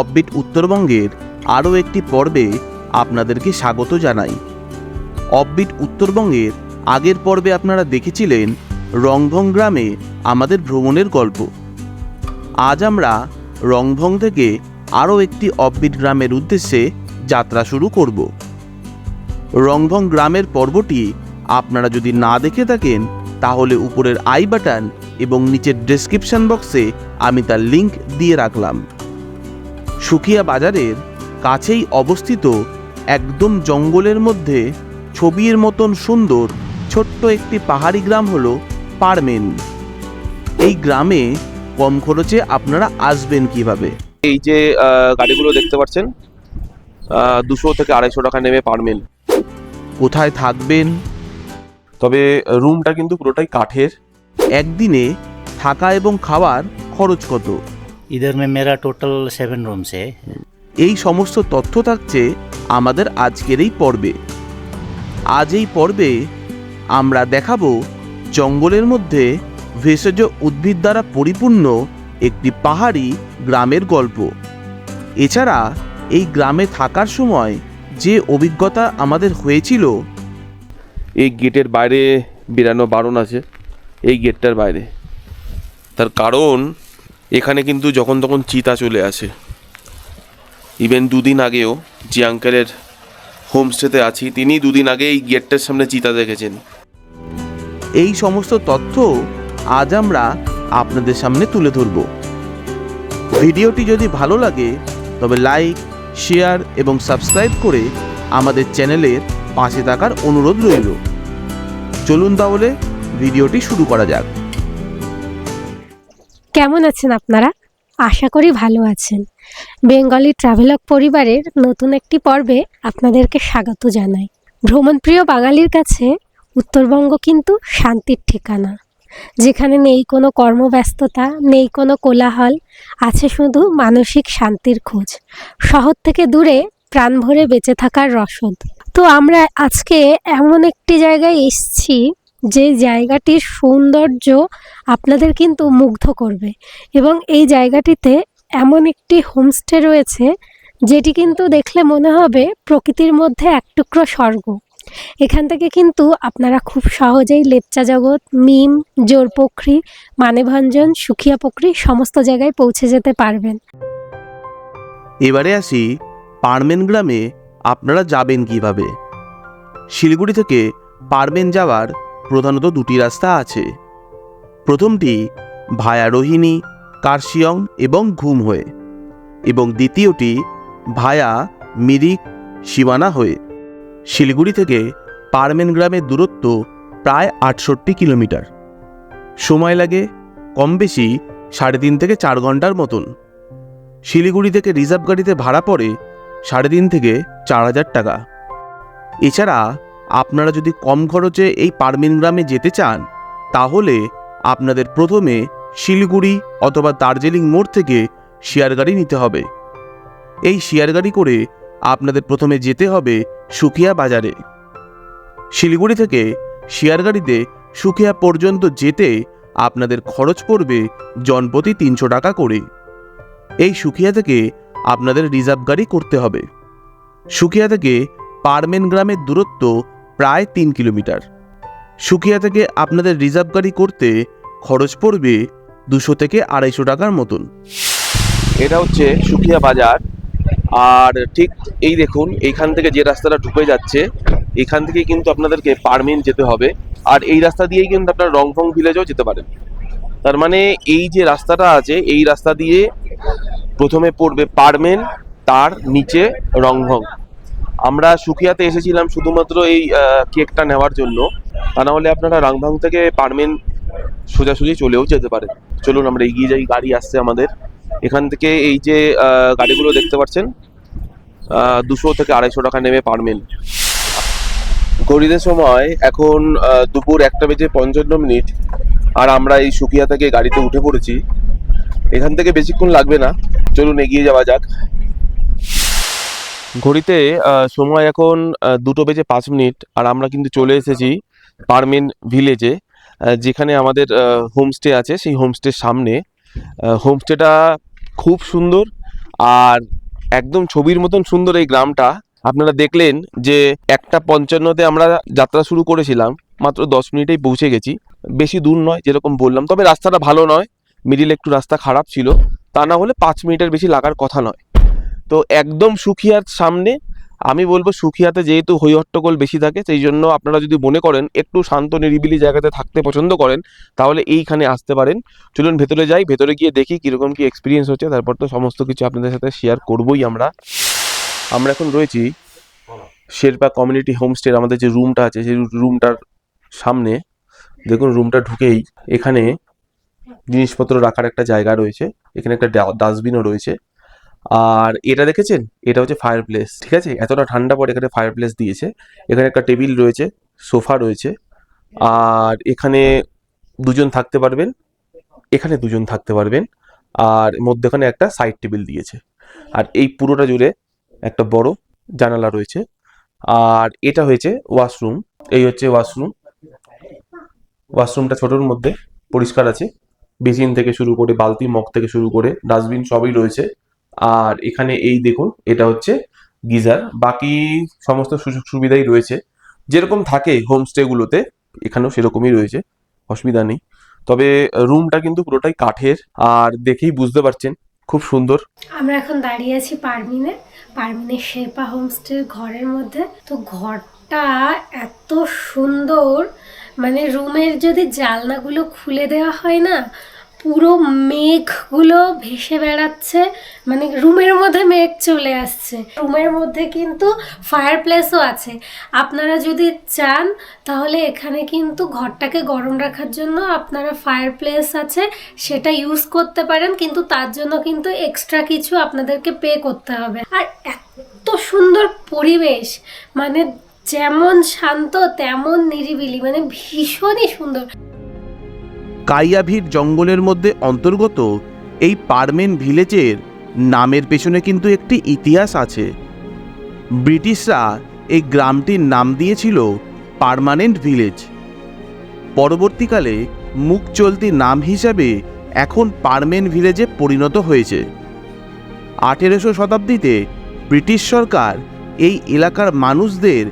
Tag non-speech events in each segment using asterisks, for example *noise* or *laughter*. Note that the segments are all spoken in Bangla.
অববিট উত্তরবঙ্গের আরও একটি পর্বে আপনাদেরকে স্বাগত জানাই। অববিট উত্তরবঙ্গের আগের পর্বে আপনারা দেখেছিলেন রংভং গ্রামে আমাদের ভ্রমণের গল্প। আজ আমরা রংভং থেকে আরও একটি অববিট গ্রামের উদ্দেশ্যে যাত্রা শুরু করব। রংভং গ্রামের পর্বটি আপনারা যদি না দেখে থাকেন, তাহলে উপরের আই বাটন এবং নিচের ডেসক্রিপশন বক্সে আমি তার লিংক দিয়ে রাখলাম। সুকিয়া বাজারের কাছেই অবস্থিত একদম জঙ্গলের মধ্যে ছবির মতন সুন্দর ছোট্ট একটি পাহাড়ি গ্রাম হল পারমেন। এই গ্রামে কম খরচে আপনারা আসবেন কীভাবে? এই যে গাড়িগুলো দেখতে পাচ্ছেন দুশো থেকে আড়াইশো টাকা নেবে পারমেন। কোথায় থাকবেন? তবে রুমটা কিন্তু পুরোটাই কাঠের। একদিনে থাকা এবং খাওয়ার খরচ কত? इधर में मेरा टोटल सेवन रूम्स है এই সমস্ত তথ্য থাকছে আমাদের আজকের এই পর্বে আজ এই পর্বে আমরা দেখাবো জঙ্গলের মধ্যে ভেষজ উদ্ভিদ দ্বারা পরিপূর্ণ একটি পাহাড়ি গ্রামের গল্প এছাড়া এই গ্রামে থাকার সময় যে অভিজ্ঞতা আমাদের হয়েছিল এই গেটের বাইরে বেরানো বারণ আছে এই গেটটার বাইরে তার কারণ এখানে কিন্তু যখন তখন চিতা চলে আসে। ইভেন দুদিন আগেও যে আঙ্কেলের হোমস্টেতে আছি, তিনি দুদিন আগে এই গেটটার সামনে চিতা দেখেছেন। এই সমস্ত তথ্য আজ আমরা আপনাদের সামনে তুলে ধরব। ভিডিওটি যদি ভালো লাগে, তবে লাইক শেয়ার এবং সাবস্ক্রাইব করে আমাদের চ্যানেলের পাশে থাকার অনুরোধ রইল। চলুন তাহলে ভিডিওটি শুরু করা যাক। কেমন আছেন আপনারা? আশা করি ভালো আছেন। বেঙ্গলি ট্রাভেলক পরিবারের নতুন একটি পর্বে আপনাদেরকে স্বাগত জানাই। ভ্রমণপ্রিয় বাঙালির কাছে উত্তরবঙ্গ কিন্তু শান্তির ঠিকানা। যেখানে নেই কোনো কর্মব্যস্ততা, নেই কোনো কোলাহল, আছে শুধু মানসিক শান্তির খোঁজ। শহর থেকে দূরে প্রাণ ভরে বেঁচে থাকার রসদ। তো আমরা আজকে এমন একটি জায়গায় এসেছি যে জায়গাটির সৌন্দর্য আপনাদের কিন্তু মুগ্ধ করবে। এবং এই জায়গাটিতে এমন একটি হোমস্টে রয়েছে, যেটি কিন্তু দেখলে মনে হবে প্রকৃতির মধ্যে এক টুকরো স্বর্গ। এখান থেকে কিন্তু আপনারা খুব সহজেই লেপচা জগৎ, মিম, জোর জোরপোখরি মানেভঞ্জন, সুখিয়া পুখরি সমস্ত জায়গায় পৌঁছে যেতে পারবেন। এবারে আসি পারমেন গ্রামে আপনারা যাবেন কীভাবে? শিলিগুড়ি থেকে পারমেন যাওয়ার প্রধানত দুটি রাস্তা আছে। প্রথমটি ভায়া রোহিণী, কার্শিয়ং এবং ঘুম হয়ে এবং দ্বিতীয়টি ভায়া মিরিক সীমানা হয়ে। শিলিগুড়ি থেকে পারমেন গ্রামের দূরত্ব প্রায় আটষট্টি কিলোমিটার। সময় লাগে কম বেশি সাড়ে তিন থেকে চার ঘণ্টার মতন। শিলিগুড়ি থেকে রিজার্ভ গাড়িতে ভাড়া পড়ে সাড়ে তিন থেকে চার হাজার টাকা। এছাড়া আপনারা যদি কম খরচে এই পারমিন গ্রামে যেতে চান, তাহলে আপনাদের প্রথমে শিলিগুড়ি অথবা দার্জিলিং মোড় থেকে শেয়ার গাড়ি নিতে হবে। এই শেয়ার গাড়ি করে আপনাদের প্রথমে যেতে হবে সুকিয়া বাজারে। শিলিগুড়ি থেকে শেয়ার গাড়িতে সুকিয়া পর্যন্ত যেতে আপনাদের খরচ পড়বে জনপ্রতি তিনশো টাকা করে। এই সুকিয়া থেকে আপনাদের রিজার্ভ গাড়ি করতে হবে। সুকিয়া থেকে পারমেন গ্রামের দূরত্ব প্রায় তিন কিলোমিটার। সুকিয়া থেকে আপনাদের রিজার্ভ গাড়ি করতে খরচ পড়বে দুশো থেকে আড়াইশো টাকার মতন। এটা হচ্ছে সুখিয়া বাজার। আর ঠিক এই দেখুন, এইখান থেকে যে রাস্তাটা ঢুকে যাচ্ছে, এখান থেকে কিন্তু আপনাদেরকে পারমিন যেতে হবে। আর এই রাস্তা দিয়েই কিন্তু আপনারা রংফং ভিলেজেও যেতে পারেন। তার মানে এই যে রাস্তাটা আছে, এই রাস্তা দিয়ে প্রথমে পড়বে পারমেন, তার নিচে রংভং আমরা সুখিয়াতে এসেছিলাম শুধুমাত্র এই কেকটা নেওয়ার জন্য। তা না হলে আপনারা রাংভাং থেকে পারমেন সোজাসুজি চলেও যেতে পারেন। চলুন, আমরা এগিয়ে যাই, গাড়ি আসছে আমাদের। এখান থেকে এই যে গাড়িগুলো দেখতে পাচ্ছেন দুশো থেকে আড়াইশো টাকা নেবে পারমেন। ঘড়িতে সময় এখন দুপুর একটা বেজে পঞ্চান্ন মিনিট, আর আমরা এই সুকিয়া থেকে গাড়িতে উঠে পড়েছি। এখান থেকে বেশিক্ষণ লাগবে না। চলুন, এগিয়ে যাওয়া যাক। ঘড়িতে সময় এখন দুটো বেজে পাঁচ মিনিট, আর আমরা কিন্তু চলে এসেছি পারমেন ভিলেজে যেখানে আমাদের হোমস্টে আছে, সেই হোমস্টের সামনে। হোমস্টেটা খুব সুন্দর, আর একদম ছবির মতন সুন্দর এই গ্রামটা। আপনারা দেখলেন যে একটা পঞ্চান্নতে আমরা যাত্রা শুরু করেছিলাম, মাত্র দশ মিনিটেই পৌঁছে গেছি। বেশি দূর নয়, যেরকম বললাম, তবে রাস্তাটা ভালো নয়। মিডিল একটু রাস্তা খারাপ ছিল, তা না হলে পাঁচ মিনিটের বেশি লাগার কথা নয়। তো একদম সুখিয়ার সামনে আমি বলব সুখিয়াতে যেহেতু হই হট্টগোল বেশি থাকে, সেই জন্য আপনারা যদি মনে করেন একটু শান্ত নিরিবিলি জায়গাতে থাকতে পছন্দ করেন, তাহলে এইখানে আসতে পারেন। চলুন ভেতরে যাই, ভেতরে গিয়ে দেখি কীরকম কি এক্সপিরিয়েন্স হচ্ছে, তারপর তো সমস্ত কিছু আপনাদের সাথে শেয়ার করবোই আমরা। আমরা এখন রয়েছি শেরপা কমিউনিটি হোমস্টের আমাদের যে রুমটা আছে, সেই রুমটার সামনে। দেখুন রুমটা ঢুকেই এখানে জিনিসপত্র রাখার একটা জায়গা রয়েছে, এখানে একটা ডাস্টবিনও রয়েছে। আর এটা দেখেছেন? এটা হচ্ছে ফায়ার প্লেস ঠিক আছে? এতটা ঠান্ডা পড়ে এখানে ফায়ার প্লেস দিয়েছে। এখানে একটা টেবিল রয়েছে, সোফা রয়েছে। আর এখানে দুজন থাকতে পারবেন, এখানে দুজন থাকতে পারবেন। আর মধ্যখানে একটা সাইড টেবিল দিয়েছে। আর এই পুরোটা জুড়ে একটা বড় জানালা রয়েছে। আর এটা হয়েছে ওয়াশরুম এই হচ্ছে ওয়াশরুম ওয়াশরুমটা ছোটোর মধ্যে পরিষ্কার আছে। বেসিন থেকে শুরু করে, বালতি, মগ থেকে শুরু করে ডাস্টবিন সবই রয়েছে। আর এখানে এই দেখুন, এটা হচ্ছে গিজার। বাকি সমস্ত সুযোগ সুবিধাই রয়েছে। যেরকম থাকে হোমস্টেগুলোতে এখানেও সেরকমই রয়েছে, অসুবিধা নেই। তবে রুমটা কিন্তু পুরোটাই কাঠের, আর দেখেই বুঝতে পারছেন, খুব সুন্দর। আমরা এখন দাঁড়িয়ে আছি পারমিনে। পারমিনের শেরপা হোমস্টের ঘরের মধ্যে। তো ঘরটা এত সুন্দর মানে রুমের যদি জানলাগুলো খুলে দেওয়া হয় না পুরো মেঘগুলো ভেসে বেড়াচ্ছে মানে রুমের মধ্যে মেঘ চলে আসছে। রুমের মধ্যে কিন্তু ফায়ার প্লেসও আছে। আপনারা যদি চান, তাহলে এখানে কিন্তু ঘরটাকে গরম রাখার জন্য আপনারা ফায়ার প্লেস আছে, সেটা ইউজ করতে পারেন, কিন্তু তার জন্য কিন্তু এক্সট্রা কিছু আপনাদেরকে পে করতে হবে। আর এত সুন্দর পরিবেশ মানে যেমন শান্ত, তেমন নিরিবিলি মানে ভীষণই সুন্দর। কাইয়াভির জঙ্গলের মধ্যে অন্তর্গত এই পারমেন ভিলেজের নামের পেছনে কিন্তু একটি ইতিহাস আছে। ব্রিটিশরা এই গ্রামটির নাম দিয়েছিল পারমানেন্ট ভিলেজ। পরবর্তীকালে মুখ চলতি নাম হিসাবে এখন পারমেন ভিলেজে পরিণত হয়েছে। আঠেরোশো শতাব্দীতে ব্রিটিশ সরকার এই এলাকার মানুষদের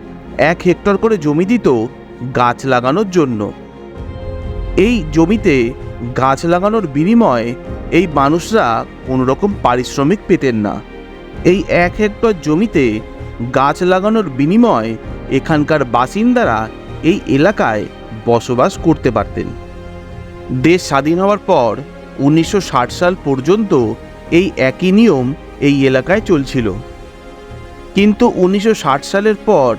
এক হেক্টর করে জমি দিত গাছ লাগানোর জন্য। এই জমিতে গাছ লাগানোর বিনিময়ে এই মানুষরা কোনো রকম পারিশ্রমিক পেতেন না। এই এক হেক্টর জমিতে গাছ লাগানোর বিনিময়ে এখানকার বাসিন্দারা এই এলাকায় বসবাস করতে পারতেন। দেশ স্বাধীন হওয়ার পর উনিশশো ষাট সাল পর্যন্ত এই একই নিয়ম এই এলাকায় চলছিল। কিন্তু উনিশশো ষাট সালের পর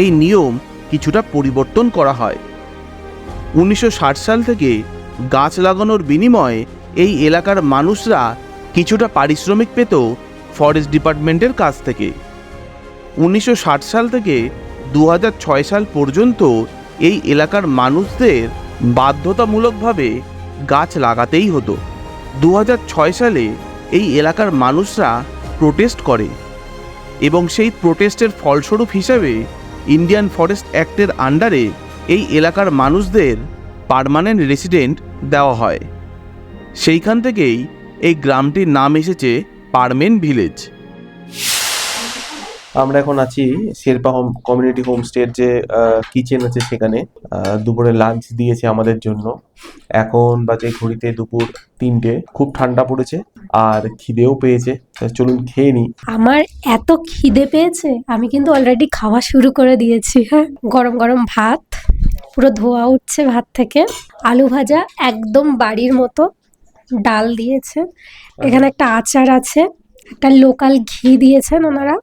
এই নিয়ম কিছুটা পরিবর্তন করা হয়। উনিশশো ষাট সাল থেকে গাছ লাগানোর বিনিময়ে এই এলাকার মানুষরা কিছুটা পারিশ্রমিক পেত ফরেস্ট ডিপার্টমেন্টের কাছ থেকে। উনিশশো ষাট সাল থেকে দু হাজার ছয় সাল পর্যন্ত এই এলাকার মানুষদের বাধ্যতামূলকভাবে গাছ লাগাতেই হতো। দু হাজার ছয় সালে এই এলাকার মানুষরা প্রোটেস্ট করে এবং সেই প্রোটেস্টের ফলস্বরূপ হিসাবে ইন্ডিয়ান ফরেস্ট অ্যাক্টের আন্ডারে এই এলাকার মানুষদের পারমানেন্ট রেসিডেন্ট দেওয়া হয়। সেইখান থেকেই এই গ্রামটির নাম এসেছে পারমেন ভিলেজ। আমরা এখন আছি শেরপা হোম কমিউনিটি হোমস্টের যে কিচেন আছে সেখানে। দুপুরে লাঞ্চ দিয়েছে আমাদের জন্য। এখন বাজে ঘড়িতে দুপুর তিনটে। খুব ঠান্ডা পড়েছে আর খিদেও পেয়েছে। চলুন খেয়ে নিই। আমার এত খিদে পেয়েছে, আমি কিন্তু অলরেডি খাওয়া শুরু করে দিয়েছি। হ্যাঁ গরম গরম ভাত, পুরো ধোয়া উঠছে ভাত থেকে। আলু ভাজা একদম বাড়ির মতো, ডাল দিয়েছে। এখানে একটা আচার আছে, একটা লোকাল ঘি দিয়েছেন ওনারা।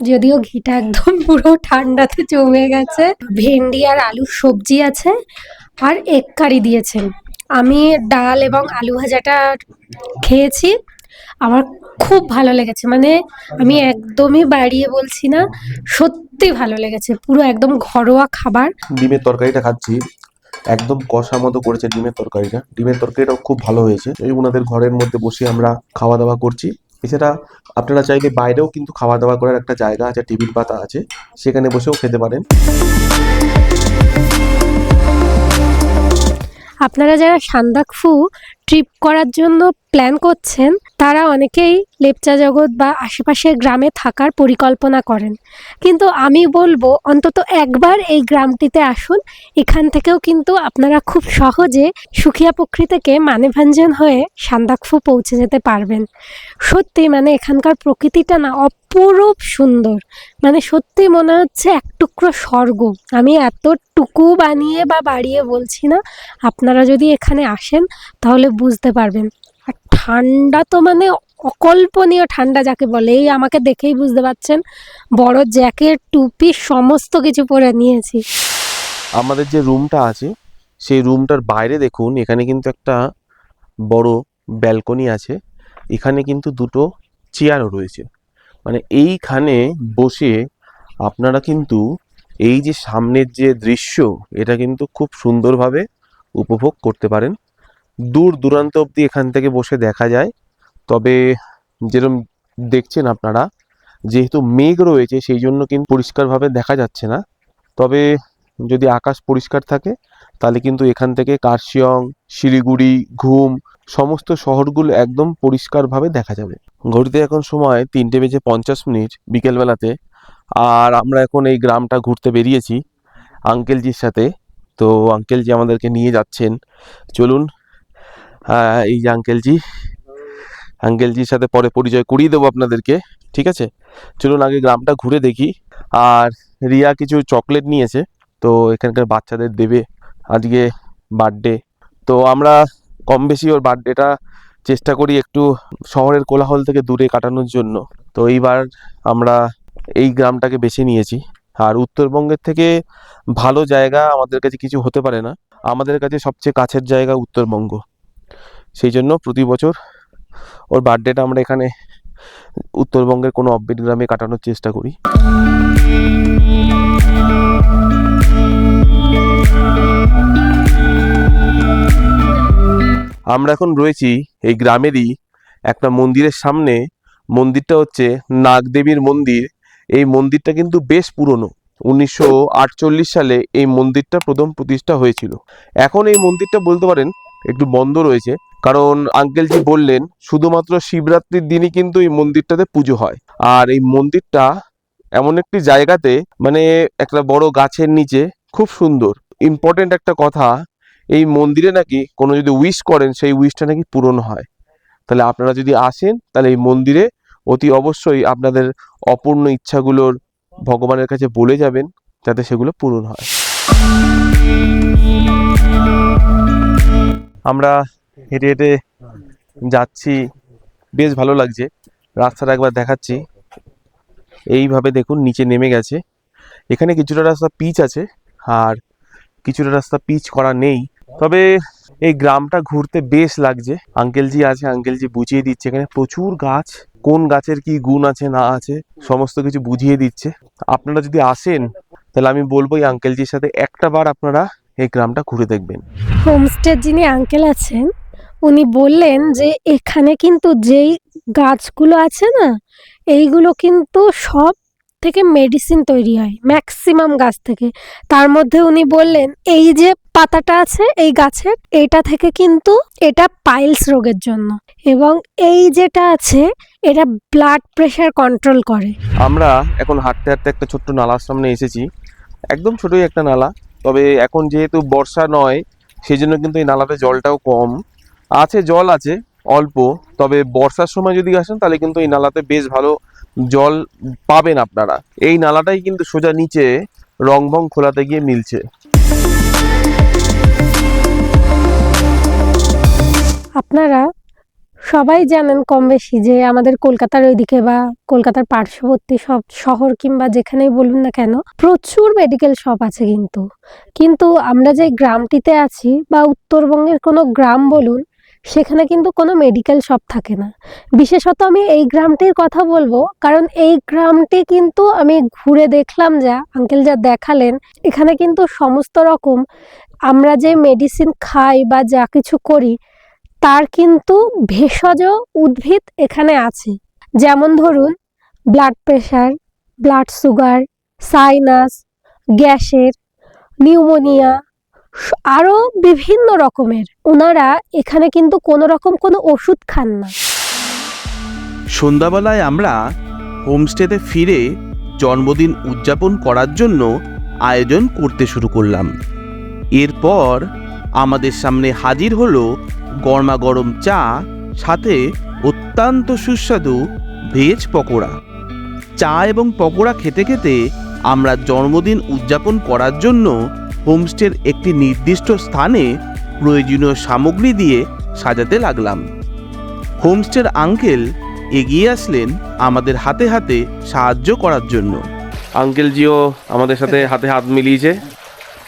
যদিও ঘিটা একদম পুরো ঠান্ডাতে জমে গেছে। ভেন্ডি আর আলুর সবজি আছে আর এক কারি দিয়েছেন। আমি ডাল এবং আলু ভাজাটা খেয়েছি। আমার খুব ভালো লেগেছে। মানে আমি একদমই বাড়িয়ে বলছি না, সত্যি ভালো লেগেছে। পুরো একদম ঘরোয়া খাবার। ডিমের তরকারিটা খাচ্ছি। একদম কষা মতো করেছে ডিমের তরকারিটা। ডিমের তরকারিটাও খুব ভালো হয়েছে। এই ওনাদের ঘরের মধ্যে বসে আমরা খাওয়া দাওয়া করছি। এছাড়া আপনারা চাইলে বাইরেও কিন্তু খাওয়া দাওয়া করার একটা জায়গা আছে, টেবিল পাতা আছে, সেখানে বসেও খেতে পারেন। আপনারা যারা সান্দাকফু ট্রিপ করার জন্য প্ল্যান করছেন তারা অনেকেই লেপচা জগৎ বা আশেপাশের গ্রামে থাকার পরিকল্পনা করেন। কিন্তু আমি বলব, অন্তত একবার এই গ্রামটিতে আসুন। এখান থেকেও কিন্তু আপনারা খুব সহজে সুখিয়া পুখরি থেকে মানেভাঞ্জন হয়ে সান্দাকফু পৌঁছে যেতে পারবেন। সত্যি মানে এখানকার প্রকৃতিটা না অপরূপ সুন্দর। মানে সত্যি মনে হচ্ছে এক টুকরো স্বর্গ। আমি এতটুকু বানিয়ে বা বাড়িয়ে বলছি না, আপনারা যদি এখানে আসেন তাহলে বুঝতে পারবেন। ঠান্ডা তো মানে অকল্পনীয় ঠান্ডা যাকে বলে। এই আমাকে দেখেই বুঝতে পারছেন, বড় জ্যাকেট, টুপি, সমস্ত কিছু পরে নিয়েছি। আমাদের যে রুমটা আছে, সেই রুমটার বাইরে দেখুন, এখানে কিন্তু একটা বড় ব্যালকনি আছে। এখানে কিন্তু দুটো চেয়ারও রয়েছে। মানে এইখানে বসে আপনারা কিন্তু এই যে সামনের যে দৃশ্য, এটা কিন্তু খুব সুন্দরভাবে উপভোগ করতে পারেন। দূর দূরান্ত অবধি এখান থেকে বসে দেখা যায়। তবে যেরকম দেখছেন আপনারা, যেহেতু মেঘ রয়েছে, সেই জন্য কিন্তু পরিষ্কারভাবে দেখা যাচ্ছে না। তবে যদি আকাশ পরিষ্কার থাকে, তাহলে কিন্তু এখান থেকে কার্শিয়ং, শিলিগুড়ি, ঘুম, সমস্ত শহরগুলো একদম পরিষ্কারভাবে দেখা যাবে। ঘড়িতে এখন সময় তিনটে বেজে পঞ্চাশ মিনিট বিকেলবেলাতে, আর আমরা এখন এই গ্রামটা ঘুরতে বেরিয়েছি আঙ্কেলজির সাথে। তো আঙ্কেলজি আমাদেরকে নিয়ে যাচ্ছেন। চলুন এই যে আঙ্কেলজি আঙ্কেলজির সাথে পরে পরিচয় করিয়ে দেবো আপনাদেরকে, ঠিক আছে? চলুন আগে গ্রামটা ঘুরে দেখি। আর রিয়া কিছু চকলেট নিয়েছে, তো এখানকার বাচ্চাদের দেবে আজকে বার্থডে তো আমরা কম বেশি ওর বার্থডেটা চেষ্টা করি একটু শহরের কোলাহল থেকে দূরে কাটানোর জন্য। তো এইবার আমরা এই গ্রামটাকে বেছে নিয়েছি। আর উত্তরবঙ্গের থেকে ভালো জায়গা আমাদের কাছে কিছু হতে পারে না। আমাদের কাছে সবচেয়ে কাছের জায়গা উত্তরবঙ্গ। সেই জন্য প্রতি বছর ওর বার্থডেটা আমরা এখানে উত্তরবঙ্গের কোনো অব্বিট গ্রামে কাটানোর চেষ্টা করি। আমরা এখন রয়েছি এই গ্রামেরই একটা মন্দিরের সামনে। মন্দিরটা হচ্ছে নাগদেবীর মন্দির। এই মন্দিরটা কিন্তু বেশ পুরনো। উনিশশো আটচল্লিশ সালে এই মন্দিরটা প্রথম প্রতিষ্ঠা হয়েছিল। এখন এই মন্দিরটা বলতে পারেন একটু বন্ধ রয়েছে। কারণ আঙ্কেলজি বললেন, শুধুমাত্র শিবরাত্রির দিনই কিন্তু এই মন্দিরটাতে পুজো হয়। আর এই মন্দিরটা এমন একটি জায়গাতে মানে একটা বড় গাছের নিচে, খুব সুন্দর। ইম্পর্টেন্ট একটা কথা, এই মন্দিরে নাকি কোনো যদি উইশ করেন, সেই উইশটা নাকি পূরণ হয়। তাহলে আপনারা যদি আসেন, তাহলে এই মন্দিরে অতি অবশ্যই আপনাদের অপূর্ণ ইচ্ছাগুলোর ভগবানের কাছে বলে যাবেন, যাতে সেগুলো পূরণ হয়। আমরা হেঁটে হেঁটে যাচ্ছি। বেশ ভালো লাগছে। রাস্তাটা একবার দেখাচ্ছি। এইভাবে দেখুন, নিচে নেমে গেছে। এখানে কিছুটা রাস্তা পিচ আছে, আর কিছুটা রাস্তা পিচ করা নেই। তবে এই গ্রামটা ঘুরতে বেশ লাগছে। আঙ্কেলজি আছে, আঙ্কেলজি বুঝিয়ে দিচ্ছে। এখানে প্রচুর গাছ। কোন গাছের কি গুণ আছে, না আছে, সমস্ত কিছু বুঝিয়ে দিচ্ছে। আপনারা যদি আসেন, তাহলে আমি বলব এই আঙ্কেলজির সাথে একটা বার আপনারা এই গ্রামটা ঘুরে দেখবেন। হোমস্টের যিনি আঙ্কেল আছেন উনি বললেন যে এখানে কিন্তু যেই গাছগুলো আছে না, এইগুলো কিন্তু সব থেকে মেডিসিন তৈরি হয় ম্যাক্সিমাম গাছ থেকে। তার মধ্যে উনি বললেন, এই যে পাতাটা আছে, এই গাছের, এটা থেকে কিন্তু এটা পাইলস রোগের জন্য। এবং এই যেটা আছে, এটা ব্লাড প্রেশার কন্ট্রোল করে। আমরা এখন হাঁটতে হাঁটতে একটা ছোট্ট নালার সামনে এসেছি। একদম ছোটই একটা নালা, তবে এখন যেহেতু বর্ষা নয় সেই জন্য কিন্তু এই নালাতে জলটাও কম। আছে, জল আছে, অল্প, তবে বর্ষার সময় যদি আসেন তাহলে কিন্তু এই নালাতে বেশ ভালো জল পাবেন আপনারা। এই নালাটাই কিন্তু সোজা নিচে রংভং খোলাতে গিয়ে মিলছে। আপনারা সবাই জানেন কম বেশি যে আমাদের কলকাতার ওইদিকে বা কলকাতার পার্শ্ববর্তী সব শহর কিংবা যেখানেই বলুন না কেন, প্রচুর মেডিকেল শপ আছে কিন্তু। কিন্তু আমরা যে গ্রামটিতে আছি বা উত্তরবঙ্গের কোনো গ্রাম বলুন সেখানে কিন্তু কোনো মেডিকেল শপ থাকে না। বিশেষত আমি এই গ্রামটির কথা বলব, কারণ এই গ্রামটি কিন্তু আমি ঘুরে দেখলাম যা আঙ্কেল যা দেখালেন, এখানে কিন্তু সমস্ত রকম আমরা যে মেডিসিন খাই বা যা কিছু করি, তার কিন্তু ভেষজ উদ্ভিদ এখানে আছে। যেমন ধরুন blood pressure blood sugar sinus গ্যাসের নিউমোনিয়া আরও বিভিন্ন রকমের। ওনারা এখানে কিন্তু কোনো রকম কোনো ওষুধ খান না। সন্ধ্যাবেলায় আমরা হোমস্টেতে ফিরে জন্মদিন উদযাপন করার জন্য আয়োজন করতে শুরু করলাম। এরপর আমাদের সামনে হাজির হলো গরমা গরম চা, সাথে অত্যন্ত সুস্বাদু ভেজ পকোড়া। চা এবং পকোড়া খেতে খেতে আমরা জন্মদিন উদযাপন করার জন্য হোমস্টের একটি নির্দিষ্ট স্থানে প্রয়োজনীয় সামগ্রী দিয়ে সাজাতে লাগলাম। হোমস্টের আঙ্কেল এগিয়ে আসলেন আমাদের হাতে হাতে সাহায্য করার জন্য। আঙ্কেল জিও আমাদের সাথে *laughs* হাতে হাত মিলিয়েছে।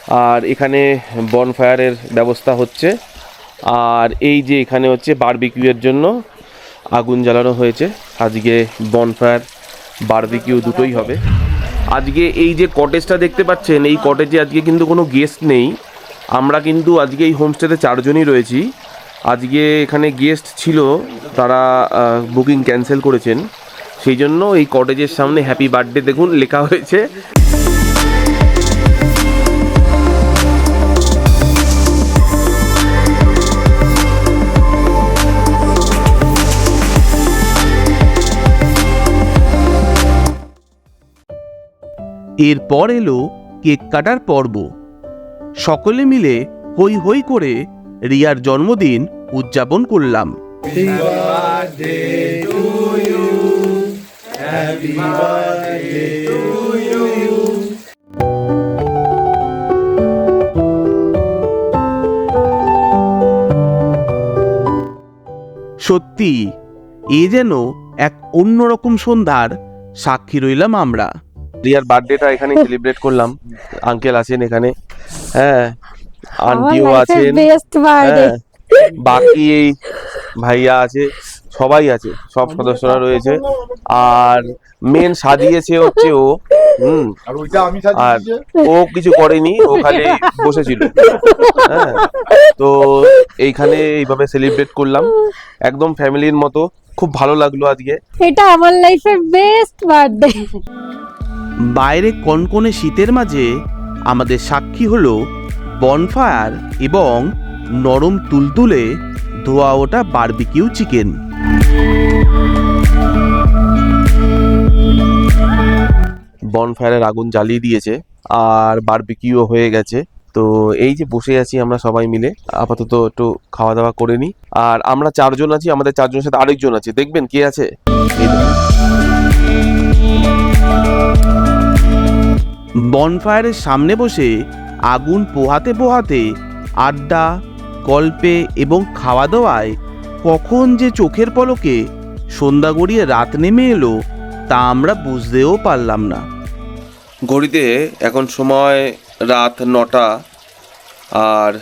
আর এখানে বনফায়ারের ব্যবস্থা হচ্ছে। আর এই যে এখানে হচ্ছে বারবিকিউয়ের জন্য আগুন জ্বালানো হয়েছে। আজকে বনফায়ার বারবিকিউ দুটোই হবে। আজকে এই যে কটেজটা দেখতে পাচ্ছেন, এই কটেজে আজকে কিন্তু কোনো গেস্ট নেই। আমরা কিন্তু আজকে এই হোমস্টেতে চারজনই রয়েছি। আজকে এখানে গেস্ট ছিল, তারা বুকিং ক্যান্সেল করেছেন। সেই জন্য এই কটেজের সামনে হ্যাপি বার্থডে দেখুন, লেখা হয়েছে। এরপর এলো কেক কাটার পর্ব। সকলে মিলে হই হই করে রিয়ার জন্মদিন উদযাপন করলাম। সত্যি এ যেন এক অন্যরকম সন্ধ্যার সাক্ষী রইলাম আমরা। রিয়ার বার্থডেটা এখানে সেলিব্রেট করলাম। আঙ্কেল আছেন এখানে। হ্যাঁ আন্টিও আছেন। হ্যাঁ বাকি এই ভাইয়া আছে সবাই আছে সব সদস্যরা রয়েছে। আর মেন সাজিয়েছে হচ্ছে ও হুম আর ওইটা আমি আর ও কিছু করেনি ও খালি বসেছিল। হ্যাঁ তো এইখানে এইভাবে সেলিব্রেট করলাম। একদম ফ্যামিলির মতো। খুব ভালো লাগল আজকে। এটা আমার লাইফের বেস্ট বার্থডে বাইরে কনকনে শীতের মাঝে আমাদের সাক্ষী হলো বনফায়ার এবং নরম তুলতুলে ধোয়া ওটা বারবিকিউ চিকেন। বনফায়ারের আগুন জ্বালিয়ে দিয়েছে আর বারবিকিউ হয়ে গেছে। তো এই যে বসে আছি আমরা সবাই মিলে, আপাতত একটু খাওয়া দাওয়া করে নিই। আর আমরা চারজন আছি, আমাদের চারজনের সাথে আরেকজন আছে। দেখবেন কে আছে। বনফায়ারের সামনে বসে আগুন পোহাতে পোহাতে আড্ডা, গল্পে এবং খাওয়া দাওয়ায় কখন যে চোখের পলকে সন্ধ্যা গড়িয়ে রাত নেমে এলো তা আমরা বুঝতেও পারলাম না। ঘড়িতে এখন সময় রাত নটা আর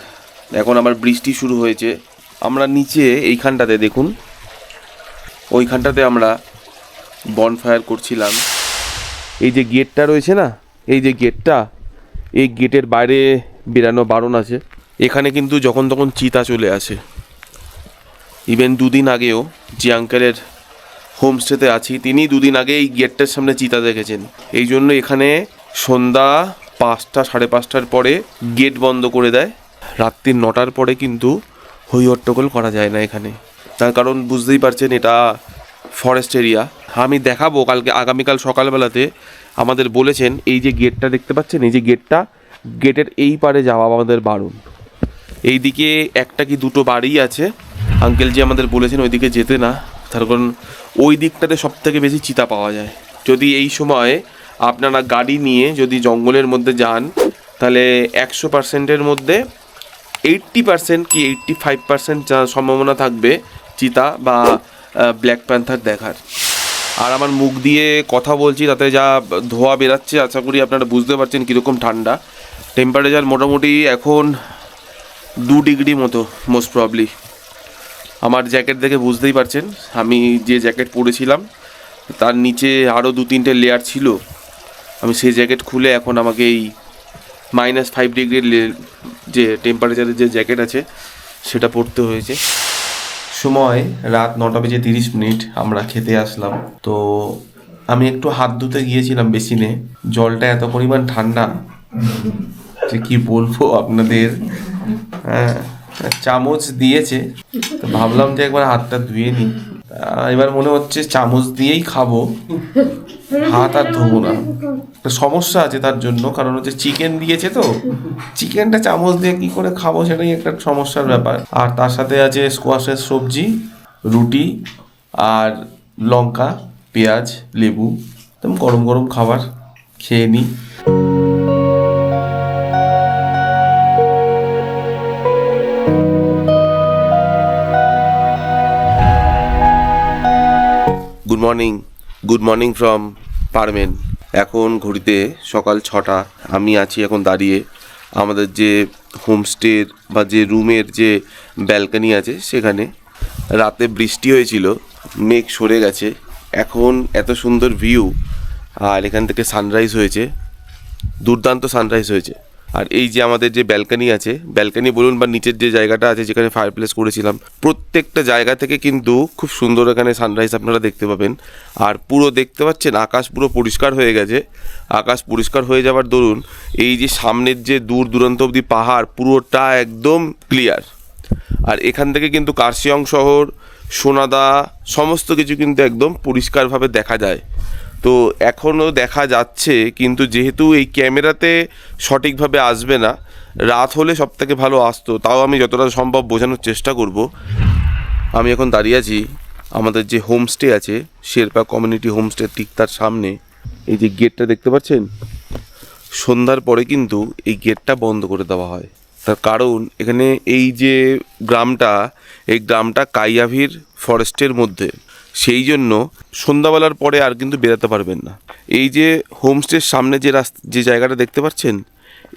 এখন আবার বৃষ্টি শুরু হয়েছে। আমরা নিচে এইখানটাতে দেখুন, ওইখানটাতে আমরা বনফায়ার করছিলাম। এই যে গেটটা রয়েছে না এই যে গেটটা এই গেটের বাইরে বেরানো বারণ আছে। এখানে কিন্তু যখন তখন চিতা চলে আসে। ইভেন দুদিন আগেও যে আঙ্কেলের হোমস্টেতে আছি, তিনি দুদিন আগে এই গেটটার সামনে চিতা দেখেছেন। এই জন্য এখানে সন্ধ্যা পাঁচটা, সাড়ে পাঁচটার পরে গেট বন্ধ করে দেয়। রাত্রি নটার পরে কিন্তু হই হট্টগোল করা যায় না এখানে। তার কারণ বুঝতেই পারছেন, এটা ফরেস্ট এরিয়া আমি দেখাবো কালকে, আগামীকাল সকালবেলাতে আমাদের বলেছেন, এই যে গেটটা দেখতে পাচ্ছেন, এই যে গেটটা, গেটের এই পারে যাওয়া আমাদের বারণ। এইদিকে একটা কি দুটো বাড়ি আছে, আঙ্কেল যে আমাদের বলেছেন ওইদিকে যেতে না, তার কারণ ওই দিকটাতে সব থেকে বেশি চিতা পাওয়া যায়। যদি এই সময় আপনারা গাড়ি নিয়ে যদি জঙ্গলের মধ্যে যান, তাহলে একশো পার্সেন্টের মধ্যে এইট্টি পার্সেন্ট কি এইট্টি ফাইভ পার্সেন্ট সম্ভাবনা থাকবে চিতা বা ব্ল্যাক প্যান্থার দেখার। আর আমার মুখ দিয়ে কথা বলছি, তাতে যা ধোয়া বেরাচ্ছে, আশা করি আপনারা বুঝতে পারছেন কীরকম ঠান্ডা। টেম্পারেচার মোটামুটি এখন দু ডিগ্রি মতো মোস্ট প্রবলি আমার জ্যাকেট দেখে বুঝতেই পারছেন, আমি যে জ্যাকেট পরেছিলাম, তার নিচে আরও দু তিনটে লেয়ার ছিল। আমি সেই জ্যাকেট খুলে এখন আমাকে এই মাইনাস ফাইভ ডিগ্রির যে টেম্পারেচারের যে জ্যাকেট আছে, সেটা পরতে হয়েছে। সময় রাত নটা বেজে তিরিশ মিনিট আমরা খেতে আসলাম। তো আমি একটু হাত ধুতে গিয়েছিলাম বেসিনে। জলটা এত পরিমাণ ঠান্ডা যে কি বলব আপনাদের? হ্যাঁ চামচ দিয়েছে। তো ভাবলাম যে একবার হাতটা ধুয়ে নিই। এবার মনে হচ্ছে চামচ দিয়েই খাব। হাত আর ধোবো না। সমস্যা আছে তার জন্য, কারণ হচ্ছে চিকেন দিয়েছে তো। চিকেনটা চামচ দিয়ে কি করে খাব সেটাই একটা সমস্যার ব্যাপার। আর তার সাথে আছে স্কোয়াশের সবজি, রুটি আর লঙ্কা, পেঁয়াজ, লেবু। একদম গরম গরম খাবার, খেয়ে নিই মর্নিং গুড মর্নিং ফ্রম পারমেন এখন ঘড়িতে সকাল ছটা, আমি আছি এখন দাঁড়িয়ে আমাদের যে হোমস্টের বা যে রুমের যে ব্যালকনি আছে সেখানে। রাতে বৃষ্টি হয়েছিল, মেঘ সরে গেছে, এখন এত সুন্দর ভিউ আর এখান থেকে সানরাইজ হয়েছে, দুর্দান্ত সানরাইজ হয়েছে। আর এই যে আমাদের যে ব্যালকানি আছে ব্যালকানি বলুন বা নিচের যে জায়গাটা আছে যেখানে ফায়ার প্লেস করেছিলাম, প্রত্যেকটা জায়গা থেকে কিন্তু খুব সুন্দর এখানে সানরাইজ আপনারা দেখতে পাবেন। আর পুরো দেখতে পাচ্ছেন, আকাশ পুরো পরিষ্কার হয়ে গেছে। আকাশ পরিষ্কার হয়ে যাওয়ার দরুন এই যে সামনের যে দূর দূরান্ত অবধি পাহাড়, পুরোটা একদম ক্লিয়ার আর এখান থেকে কিন্তু কার্শিয়ং শহর, সোনাদা, সমস্ত কিছু কিন্তু একদম পরিষ্কারভাবে দেখা যায়। তো এখনও দেখা যাচ্ছে, কিন্তু যেহেতু এই ক্যামেরাতে সঠিকভাবে আসবে না, রাত হলে সব থেকে ভালো আসতো। তাও আমি যতটা সম্ভব বোঝানোর চেষ্টা করব। আমি এখন দাঁড়িয়ে আছি আমাদের যে হোমস্টে আছে, শেরপা কমিউনিটি হোমস্টে ঠিক তার সামনে। এই যে গেটটা দেখতে পাচ্ছেন? সন্ধ্যার পরে কিন্তু এই গেটটা বন্ধ করে দেওয়া হয়। তার কারণ এখানে এই যে গ্রামটা, এই গ্রামটা কাইয়াভির ফরেস্টের মধ্যে। সেই জন্য সন্ধ্যাবেলার পরে আর কিন্তু বেরোতে পারবেন না। এই যে হোমস্টের সামনে যে রাস্তা, যে জায়গাটা দেখতে পাচ্ছেন,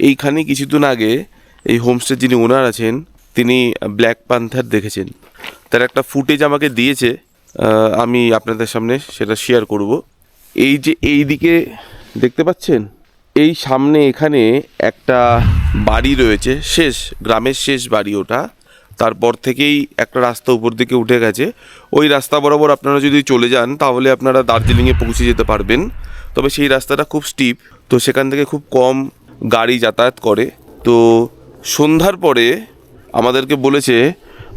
এইখানে কিছুদিন আগে এই হোমস্টের যিনি ওনার আছেন, তিনি ব্ল্যাক পান্থার দেখেছেন। তার একটা ফুটেজ আমাকে দিয়েছে আমি আপনাদের সামনে সেটা শেয়ার করব। এই যে এই দিকে দেখতে পাচ্ছেন, এই সামনে এখানে একটা বাড়ি রয়েছে, শেষ, গ্রামের শেষ বাড়ি ওটা। তারপর থেকেই একটা রাস্তা উপর দিকে উঠে গেছে। ওই রাস্তা বরাবর আপনারা যদি চলে যান, তাহলে আপনারা দার্জিলিংয়ে পৌঁছে যেতে পারবেন। তবে সেই রাস্তাটা খুব স্টিপ তো সেখান থেকে খুব কম গাড়ি যাতায়াত করে। তো সন্ধ্যার পরে আমাদেরকে বলেছে,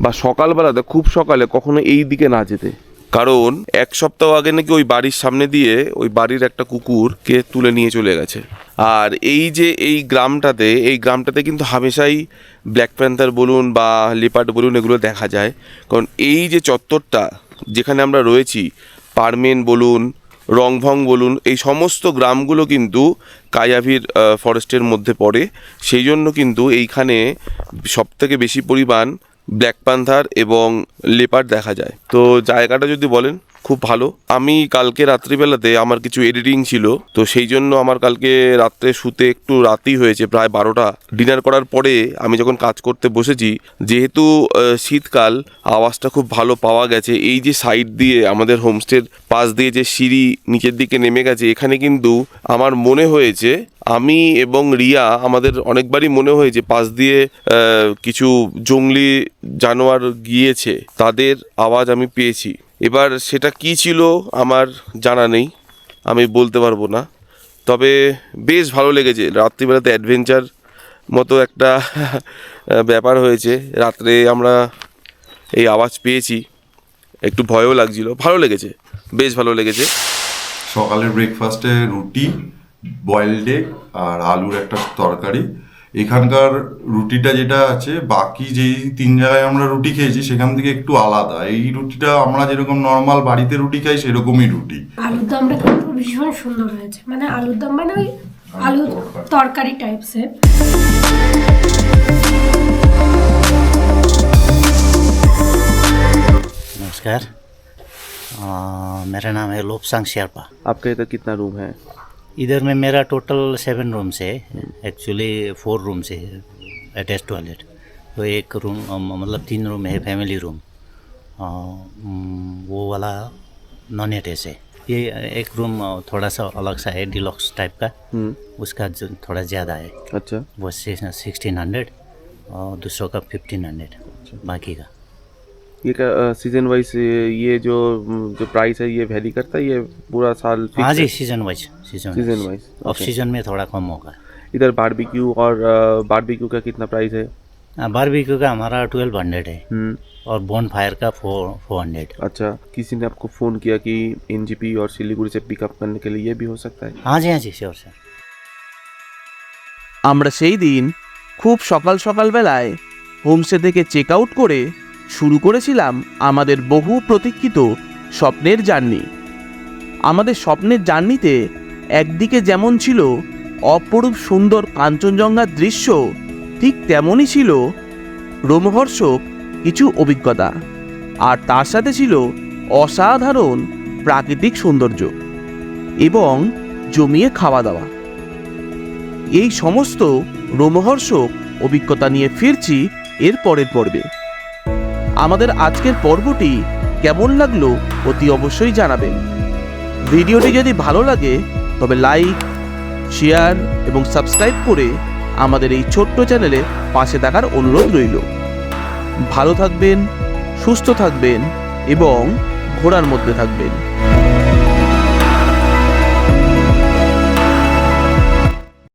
বা সকালবেলাতে, খুব সকালে কখনো এই দিকে না যেতে। কারণ এক সপ্তাহ আগে নাকি ওই বাড়ির সামনে দিয়ে ওই বাড়ির একটা কুকুরকে তুলে নিয়ে চলে গেছে। আর এই যে এই গ্রামটাতে এই গ্রামটাতে কিন্তু হামেশাই ব্ল্যাক প্যান্থার বলুন বা লিপার্ড বলুন এগুলো দেখা যায়। কারণ এই যে চত্বরটা যেখানে আমরা রয়েছি পারমেন বলুন রংভং বলুন, এই সমস্ত গ্রামগুলো কিন্তু কায়াভির ফরেস্টের মধ্যে পড়ে। সেই জন্য কিন্তু এইখানে সবথেকে বেশি পরিমাণ ব্ল্যাক পান্থার এবং লেপার দেখা যায়। তো জায়গাটা যদি বলেন, খুব ভালো। আমি কালকে রাত্রিবেলাতে আমার কিছু এডিটিং ছিল, তো সেই জন্য আমার কালকে রাত্রে শুতে একটু রাতই হয়েছে, প্রায় বারোটা। ডিনার করার পরে আমি যখন কাজ করতে বসেছি, যেহেতু শীতকাল, আওয়াজটা খুব ভালো পাওয়া গেছে। এই যে সাইড দিয়ে আমাদের হোমস্টের পাশ দিয়ে যে সিঁড়ি নিচের দিকে নেমে গেছে, এখানে কিন্তু আমার মনে হয়েছে আমি এবং রিয়া, আমাদের অনেকবারই মনে হয়েছে পাশ দিয়ে কিছু জঙ্গলি জানোয়ার গিয়েছে, তাদের আওয়াজ আমি পেয়েছি। এবার সেটা কি ছিল আমার জানা নেই, আমি বলতে পারব না। তবে বেশ ভালো লেগেছে, রাত্রিবেলাতে অ্যাডভেঞ্চার মতো একটা *laughs* ব্যাপার হয়েছে। রাত্রে আমরা এই আওয়াজ পেয়েছি, একটু ভয়ও লাগছিল, ভালো লেগেছে, বেশ ভালো লেগেছে। সকালের ব্রেকফাস্টে রুটি বয়েলড এগ আর আলুর একটা তরকারি এখানকার রুটিটা যেটা আছে বাকি যেই তিন জায়গায় আমরা রুটি খেয়েছি সেখান থেকে একটু আলাদা এই রুটিটা আমরা যেরকম নর্মাল বাড়িতে রুটি খাই সেরকমই রুটি আলুর দমটা কিন্তু ভীষণ সুন্দর হয়েছে মানে আলুর দম মানে ওই আলু তরকারি টাইপসের नमस्कार अ, मेरा नाम है लोपसांग शेरपा आपका इधर कितना रूम है इधर में मेरा टोटल सेवन रूम्स है एक्चुअली फोर रूम्स है अटैच टॉयलेट तो एक रूम मतलब तीन रूम है फैमिली रूम वो वाला नॉन अटैच है. ये एक रूम थोड़ा सा अलग सा है डिलॉक्स टाइप का. उसका जो थोड़ा ज़्यादा है. अच्छा। वो सिक्सटीन हंड्रेड और दूसरों का फिफ्टीन हंड्रेड बाकी का. ये क्या सीजन वाइज ये जो जो प्राइस है ये वैरी करता है ये पूरा साल fix हाँ है? जी season wise season Season wise, off okay. Season में थोड़ा कम होगा इधर बारबेक्यू और बारबेक्यू का कितना प्राइस है बारबेक्यू का हमारा ट्वेल्व हंड्रेड है हम्म और बॉन फायर का फोर फोर हंड्रेड अच्छा किसी ने आपको फ़ोन किया कि एनजीपी और सिलीगुड़ी से पिकअप करने के लिए ये भी हो सकता है हाँ जी हाँ जी श्योर सर আমরা সেই দিন খুব সকাল সকাল বেলায় হোমস্টে থেকে চেক আউট করে শুরু করেছিলাম আমাদের বহু প্রতীক্ষিত স্বপ্নের জার্নি। আমাদের স্বপ্নের জার্নিতে একদিকে যেমন ছিল অপরূপ সুন্দর কাঞ্চনজঙ্ঘার দৃশ্য, ঠিক তেমনই ছিল রোমহর্ষক কিছু অভিজ্ঞতা। আর তার সাথে ছিল অসাধারণ প্রাকৃতিক সৌন্দর্য এবং জমিয়ে খাওয়া দাওয়া। এই সমস্ত রোমহর্ষক অভিজ্ঞতা নিয়ে ফিরছি এর পরের পর্বে। আমাদের আজকের পর্বটি কেমন লাগল অতি অবশ্যই জানাবেন। ভিডিওটি যদি ভালো লাগে, তবে লাইক, শেয়ার এবং সাবস্ক্রাইব করে আমাদের এই ছোট্ট চ্যানেলে পাশে থাকার অনুরোধ রইল। ভালো থাকবেন, সুস্থ থাকবেন এবং ঘোড়ার মধ্যে থাকবেন।